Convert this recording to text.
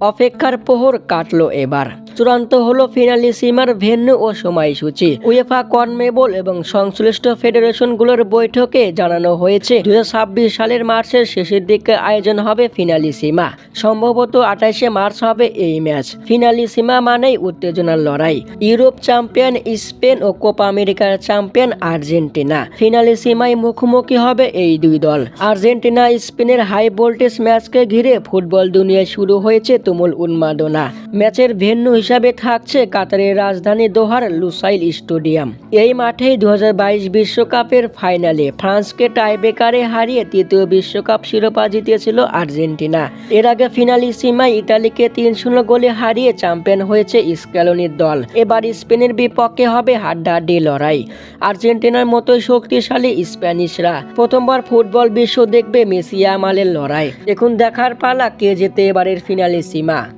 অপেক্ষার প্রহর কাটলো এবার। চূড়ান্ত হলো ফিনালি সীমার ভেন্যু ও সময়সূচি। উয়েফা কনমেবল এবং সংশ্লিষ্ট ফেডারেশনগুলোর বৈঠকে জানানো হয়েছে দু হাজার ছাব্বিশ সালের মার্চের শেষের দিকে আয়োজন হবে ফিনালি সীমা সম্ভবত আঠাইশে মার্চ হবে এই ম্যাচ। ফিনালি সীমা মানেই উত্তেজনার লড়াই। ইউরোপ চ্যাম্পিয়ন স্পেন ও কোপা আমেরিকার চ্যাম্পিয়ন আর্জেন্টিনা। ফিনালি সীমায় মুখোমুখি হবে এই দুই দল। আর্জেন্টিনা স্পেনের হাই ভোল্টেজ ম্যাচকে ঘিরে ফুটবল দুনিয়ায় শুরু হয়েছে tumulun madona ম্যাচের ভেন্যু হিসাবে থাকছে কাতারের রাজধানী দোহার লুসাইল স্টেডিয়াম। এই মাঠেই দু বিশ্বকাপের ফাইনালে ফ্রান্সকে টাইবেকারে হারিয়ে তৃতীয় বিশ্বকাপ শিরোপা জিতিয়েছিল আর্জেন্টিনা। এর আগে ফিনালি সীমায় ইতালিকে তিন শূন্য গোলে হারিয়ে চ্যাম্পিয়ন হয়েছে স্ক্যালোনির দল। এবার স্পেনের বিপক্ষে হবে হাড্ডাহাড্ডি লড়াই। আর্জেন্টিনার মতোই শক্তিশালী স্প্যানিশরা। প্রথমবার ফুটবল বিশ্ব দেখবে মেসি আমালের লড়াই। এখন দেখার পালা কে যেতে এবারের ফিনালি সীমা।